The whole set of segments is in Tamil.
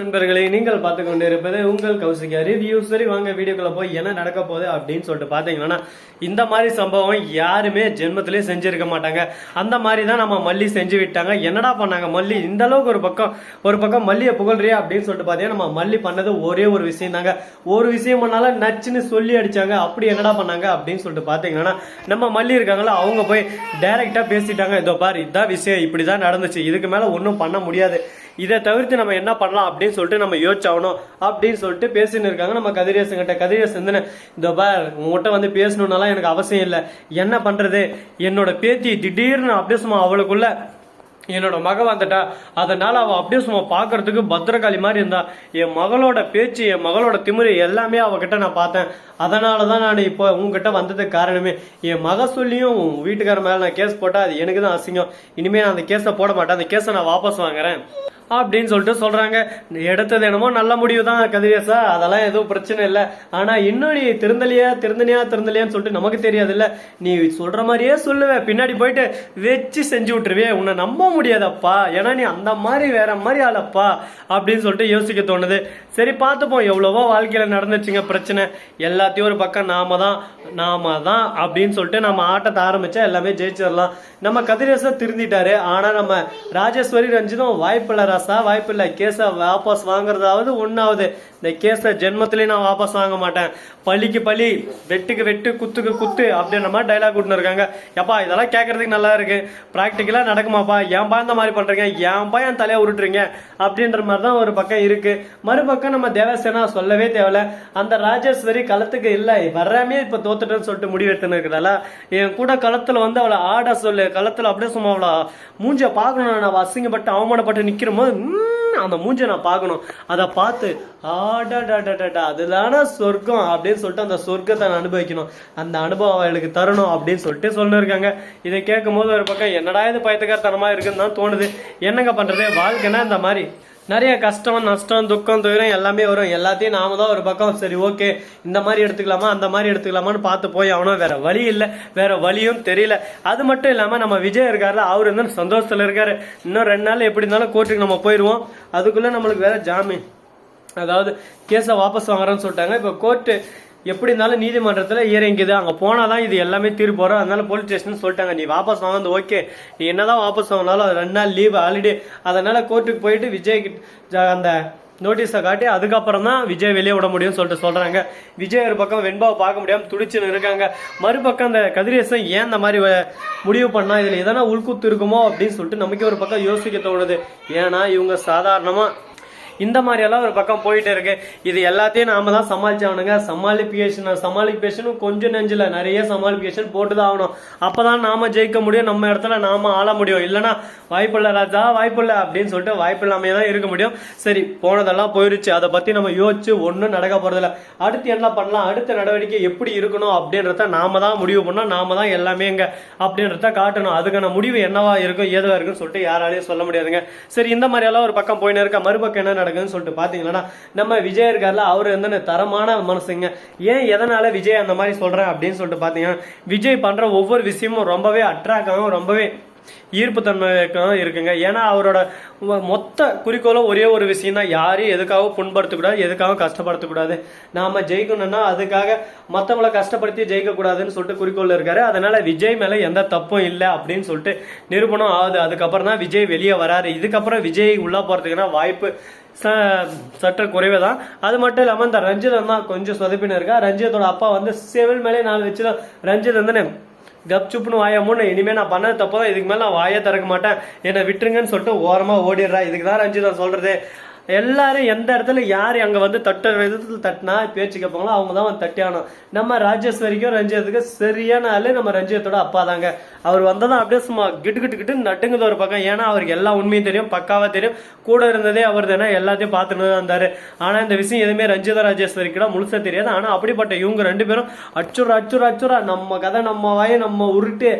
நண்பர்களே நீங்கள் பார்த்து கொண்டு இருப்பது உங்கள் கௌசிகா ரிவ்யூ சரி வாங்க வீடியோக்குள்ள போய் என்ன நடக்க போகுது அப்படின்னு சொல்லிட்டு பார்த்தீங்கன்னா இந்த மாதிரி சம்பவம் யாருமே ஜென்மத்திலே செஞ்சிருக்க மாட்டாங்க. அந்த மாதிரி தான் நம்ம மல்லி செஞ்சு விட்டாங்க. என்னடா பண்ணாங்க மல்லி? இந்த அளவுக்கு ஒரு பக்கம் ஒரு பக்கம் மல்லியை புகழ்றியா அப்படின்னு சொல்லிட்டு பார்த்தீங்கன்னா நம்ம மல்லி பண்ணது ஒரே ஒரு விஷயம் தாங்க. ஒரு விஷயம் பண்ணாலும் நச்சுன்னு சொல்லி அடிச்சாங்க. அப்படி என்னடா பண்ணாங்க அப்படின்னு சொல்லிட்டு பார்த்தீங்கன்னா நம்ம மல்லி இருக்காங்களா அவங்க போய் டைரக்டா பேசிட்டாங்க. இதோ பாரு இதான் விஷயம் இப்படி தான் நடந்துச்சு. இதுக்கு மேல ஒன்றும் பண்ண முடியாது. இதை தவிர்த்து நம்ம என்ன பண்ணலாம் அப்படின்னு சொல்லிட்டு நம்ம யோசிச்சாகணும் அப்படின்னு சொல்லிட்டு பேசின்னு இருக்காங்க. நம்ம கதிரேசன் கிட்ட கதிரேசன் தானே இந்த பார் உங்ககிட்ட வந்து பேசணும்னாலாம் எனக்கு அவசியம் இல்லை. என்ன பண்றது? என்னோட பேத்தி திடீர்னு அப்படியே சும்மா அவளுக்குள்ள என்னோட மக வந்துட்டா அதனால அவ அப்படியே சும்மா பார்க்கறதுக்கு பத்திரகாளி மாதிரி இருந்தா என் மகளோட பேச்சு என் மகளோட திமிரு எல்லாமே அவகிட்ட நான் பார்த்தேன். அதனால தான் நான் இப்போ உங்ககிட்ட வந்ததுக்கு காரணமே. என் மக சொல்லியும் உன் வீட்டுக்கார மேல நான் கேஸ் போட்டா அது எனக்கு தான் அசிங்கம். இனிமே நான் அந்த கேஸை போட மாட்டேன். அந்த கேஸை நான் வாபஸ் வாங்குறேன். அப்படின்னு சொல்லிட்டு சொல்றாங்க. எடுத்தது என்னமோ நல்ல முடிவு தான் கதிரேசா. அதெல்லாம் எதுவும் பிரச்சனை இல்லை. ஆனா இன்னும் நீ திருந்தலையா திருந்தனியா திருந்தலையான்னு சொல்லிட்டு நமக்கு தெரியாதுல்ல. நீ சொல்ற மாதிரியே சொல்லுவேன் பின்னாடி போயிட்டு வச்சு செஞ்சு விட்டுருவே உன்னை நம்ப முடியாதப்பா. ஏன்னா நீ அந்த மாதிரி வேற மாதிரி ஆளப்பா. அப்படின்னு சொல்லிட்டு யோசிக்க தோணுது. சரி பார்த்துப்போம். எவ்வளவோ வாழ்க்கையில நடந்துச்சுங்க பிரச்சனை. எல்லாத்தையும் ஒரு பக்கம் நாம தான் நாம தான் அப்படின்னு சொல்லிட்டு நம்ம ஆட்டத்தை ஆரம்பிச்சா எல்லாமே ஜெயிச்சிடலாம். நம்ம கதிரேசா திருந்திட்டாரு. ஆனா நம்ம ராஜேஸ்வரி ரஞ்சிதும் வாய்ப்பில்லை ராசா வாய்ப்பில்லை. கேஸை வாபஸ் வாங்குறதாவது ஒன்றாவது இந்த கேஸை ஜென்மத்திலே நான் வாபஸ் வாங்க மாட்டேன். பழிக்கு பழி வெட்டுக்கு வெட்டு குத்துக்கு குத்து அப்படின்ற மாதிரி டைலாக் விட்டுன்னு இருக்காங்க. எப்பா இதெல்லாம் கேட்கறதுக்கு நல்லா இருக்கு. ப்ராக்டிக்கலாக நடக்குமாப்பா? ஏன்பா இந்த மாதிரி பண்றீங்க? ஏன்பா என் தலையை உருட்டுறீங்க? அப்படின்ற மாதிரி தான் ஒரு பக்கம் இருக்கு. மறுபக்கம் நம்ம தேவசேனா சொல்லவே தேவையில்ல. அந்த ராஜேஸ்வரி களத்துக்கு இல்லை வர்றாமே இப்போ தோத்துட்டேன்னு சொல்லிட்டு முடிவெடுத்துன்னு இருக்கிறதால என் கூட களத்துல வந்து அவளை ஆட சொல்லு களத்துல அப்படியே சும்மா அவளை மூஞ்ச பார்க்கணும் நான் அசிங்கப்பட்டு அவமானப்பட்டு நிற்கிற போது அந்த மூஞ்ச நான் பார்க்கணும்? அதை பார்த்து ஆடாடாடாடா அதுதானா சொர்க்கம் அப்படின்னு சொல்லிட்டு அந்த சொர்க்கத்தை நான் அனுபவிக்கணும். அந்த அனுபவம் அவளுக்கு தரணும் அப்படின்னு சொல்லிட்டு சொல்லிருக்காங்க. இதை கேட்கும் போது ஒரு பக்கம் என்னடா இது பயத்துக்காரத்தனமா இருக்குன்னு தான் தோணுது. என்னங்க பண்றது? வாழ்க்கைன்னா இந்த மாதிரி. நிறைய கஷ்டம் நஷ்டம் துக்கம் துயரம் எல்லாமே வரும். எல்லாத்தையும் நாம தான் ஒரு பக்கம். சரி ஓகே. இந்த மாதிரி எடுத்துக்கலாமா? அந்த மாதிரி எடுத்துக்கலாமான்னு பார்த்து போய் அவனும் வேற வழி இல்லை. வேற வழியும் தெரியல. அது மட்டும் இல்லாமல் நம்ம விஜய் இருக்காருல அவர் வந்து சந்தோஷத்தில் இருக்காரு. இன்னும் ரெண்டு நாள் எப்படி இருந்தாலும் கோர்ட்டுக்கு நம்ம போயிடுவோம் அதுக்குள்ளே நம்மளுக்கு வேற ஜாமீன். அதாவது கேஸை வாபஸ் வாங்குறோன்னு சொல்லிட்டாங்க. இப்போ கோர்ட்டு எப்படி இருந்தாலும் நீதிமன்றத்தில் இறங்கிது அங்கே போனால் தான் இது எல்லாமே தீர்ப்பு வரும். அதனால போலீஸ் ஸ்டேஷன் சொல்லிட்டாங்க. நீ வாபஸ் வாங்க ஓகே நீ என்னதான் வாபஸ் வாங்கினாலும் அது ரெண்டு நாள் லீவ் ஹாலிடே அதனால கோர்ட்டுக்கு போயிட்டு விஜய் அந்த நோட்டீஸை காட்டி அதுக்கப்புறம் தான் விஜய் வெளியே விட முடியும்னு சொல்லிட்டு சொல்கிறாங்க விஜய் ஒரு பக்கம் வெண்பாவை பார்க்க முடியாமல் துடிச்சுன்னு இருக்காங்க. மறுபக்கம் அந்த கதிரேசன் ஏன் இந்த மாதிரி முடிவு பண்ணா? இதில் எதனா உள்குத்து இருக்குமோ அப்படின்னு சொல்லிட்டு நமக்கே ஒரு பக்கம் யோசிக்க தோணுது. ஏன்னா இவங்க சாதாரணமாக இந்த மாதிரி எல்லாம் ஒரு பக்கம் போயிட்டு இருக்கு. இது எல்லாத்தையும் நாம தான் சமாளிச்சாகணுங்க. சமாளிபிகேஷன் சமாளிபிகேஷனும் கொஞ்சம் நெஞ்சில் நிறைய சமாளிபிகேஷன் போட்டு தான் ஆகணும். அப்பதான் நாம ஜெயிக்க முடியும். நம்ம இடத்துல நாம ஆள முடியும். இல்லைன்னா வாய்ப்பில்லை ராஜா வாய்ப்பில்லை அப்படின்னு சொல்லிட்டு வாய்ப்பு இல்லாமே தான் இருக்க முடியும். சரி போனதெல்லாம் போயிருச்சு. அதை பத்தி நம்ம யோசிச்சு ஒன்றும் நடக்க போறதில்ல. அடுத்து என்ன பண்ணலாம்? அடுத்த நடவடிக்கை எப்படி இருக்கணும் அப்படின்றத நாம தான் முடிவு பண்ணோம் நாம தான் எல்லாமே இங்க அப்படின்றத காட்டணும். அதுக்கான முடிவு என்னவா இருக்கும் ஏதுவா இருக்குன்னு சொல்லிட்டு யாராலையும் சொல்ல முடியாதுங்க. சரி இந்த மாதிரி எல்லாம் ஒரு பக்கம் போயின்னு இருக்க மறுபக்கம் என்ன நடக்கும் நடக்குதுன்னு சொல்லிட்டு பாத்தீங்கன்னா நம்ம விஜய் இருக்கார்ல அவர் வந்து தரமான மனசுங்க. ஏன் எதனால விஜய் அந்த மாதிரி சொல்றேன் அப்படின்னு சொல்லிட்டு பாத்தீங்கன்னா விஜய் பண்ற ஒவ்வொரு விஷயமும் ரொம்பவே அட்ராக்டாகவும் ரொம்பவே ஈர்ப்புத்தன்மை இருக்குங்க. ஏன்னா அவரோட மொத்த குறிக்கோளும் ஒரே ஒரு விஷயம் தான் யாரையும் எதுக்காகவும் புண்படுத்தக்கூடாது எதுக்காகவும் கஷ்டப்படுத்தக்கூடாது. நாம ஜெயிக்கணும்னா அதுக்காக மற்றவங்கள கஷ்டப்படுத்தி ஜெயிக்கக்கூடாதுன்னு சொல்லிட்டு குறிக்கோள் இருக்காரு. அதனால விஜய் மேலே எந்த தப்பும் இல்லை அப்படின்னு சொல்லிட்டு நிரூபணம் ஆகுது. அதுக்கப்புறம் தான் விஜய் வெளியே வராரு. இதுக்கப்புறம் விஜய் உள்ளே போகிறதுக்குன்னா வாய்ப்பு ச- சற்று குறைவே தான். அது மட்டும் இல்லாமல் இந்த ரஞ்சிதம் தான் கொஞ்சம் சொதப்பின்னு இருக்கா. ரஞ்சிதத்தோட அப்பா வந்து செவில் மேலே நாலு வச்சு தான் ரஞ்சித் வந்து கப் சுப்புன்னு வாய மூணு இனிமே நான் பண்ணது தப்பு தான் இதுக்கு மேல நான் வாயே திறக்க மாட்டேன். என்னை விட்டுருங்கன்னு சொல்லிட்டு ஓரமா ஓடிடுறா. இதுக்கு தான் ரஞ்சிதா சொல்றது. எல்லாரும் எந்த இடத்துல யார் அங்க வந்து தட்டுற விதத்தில் தட்டினா பேச்சு கேட்பாங்களோ அவங்க தான் வந்து தட்டியானோம் நம்ம ராஜேஸ்வரிக்கும் ரஞ்சிதத்துக்கு சரியான ஆளு நம்ம ரஞ்சிதத்தோட அப்பா தாங்க அவர் வந்ததான் அப்படியே சும்மா கிட்டு கிட்டு கிட்டு நட்டுங்குது ஒரு பக்கம். ஏன்னா அவருக்கு எல்லா உண்மையும் தெரியும் பக்காவா தெரியும். கூட இருந்ததே அவர் தானே எல்லாத்தையும் பார்த்துன்னு தான் இருந்தாரு. ஆனா இந்த விஷயம் எதுவுமே ரஞ்சிதா ராஜேஸ்வரிக்கு முழுசா தெரியாது. ஆனா அப்படிப்பட்ட இவங்க ரெண்டு பேரும் அச்சுரா அச்சுரா அச்சுரா நம்ம கதை நம்ம வாயை நம்ம உருட்டு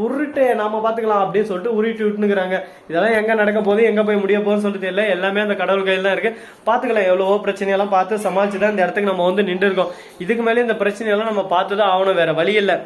உருட்டு நாம பாத்துக்கலாம் அப்படின்னு சொல்லிட்டு உருட்டு விட்டுனுக்குறாங்க இதெல்லாம் எங்க நடக்க போகுது எங்க போய் முடிய போகுதுன்னு சொல்லிட்டு தெரியல. எல்லாமே அந்த கடவுள் கையில் தான் இருக்கு. பாத்துக்கலாம் எவ்வளவோ பிரச்சனையெல்லாம் பார்த்து சமாளிச்சு தான் இந்த இடத்துக்கு நம்ம வந்து நின்று இருக்கோம். இதுக்கு மேலே இந்த பிரச்சனையெல்லாம் நம்ம பார்த்து தான் ஆகணும் வேற வழி இல்லை.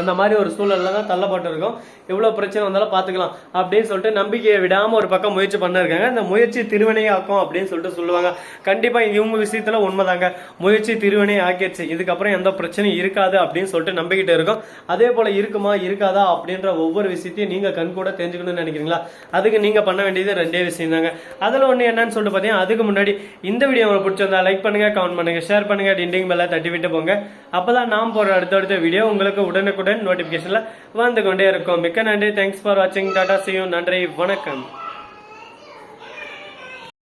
அந்த மாதிரி ஒரு சூழல்ல தான் தள்ளப்பட்டிருக்கோம் எவ்வளோ பிரச்சனை வந்தாலும் பார்த்துக்கலாம் அப்படின்னு சொல்லிட்டு நம்பிக்கையை விடாமல் ஒரு பக்கம் முயற்சி பண்ணிருக்காங்க. இந்த முயற்சி திருவினையாக்கும் அப்படின்னு சொல்லிட்டு சொல்லுவாங்க. கண்டிப்பாக இவங்க விஷயத்தில் உண்மைதாங்க. முயற்சி திருவினை ஆக்கிடுச்சு. இதுக்கப்புறம் எந்த பிரச்சனையும் இருக்காது அப்படின்னு சொல்லிட்டு நம்பிக்கிட்டு இருக்கோம். அதே போல் இருக்குமா இருக்காதா அப்படின்ற ஒவ்வொரு விஷயத்தையும் நீங்கள் கண் கூட தெரிஞ்சுக்கணும்னு நினைக்கிறீங்களா? அதுக்கு நீங்கள் பண்ண வேண்டியது ரெண்டே விஷயம் தாங்க அதில் ஒன்று என்னன்னு சொல்லிட்டு பார்த்தீங்கன்னா அதுக்கு முன்னாடி இந்த வீடியோ உங்களுக்கு பிடிச்சிருந்தா லைக் பண்ணுங்கள் கமெண்ட் பண்ணுங்கள் ஷேர் பண்ணுங்கள் டிண்டிங் மேலே தட்டி விட்டு போங்க. அப்பதான் நாம் போற அடுத்தடுத்த வீடியோ உங்களுக்கு உடனே உடனுக்குடன் நோட்டிபிகேஷன்ல வந்து கொண்டே இருக்கும். மிக்க நன்றி. தேங்க்ஸ் ஃபார் வாட்சிங் டாடா சியூ நன்றி. வணக்கம்.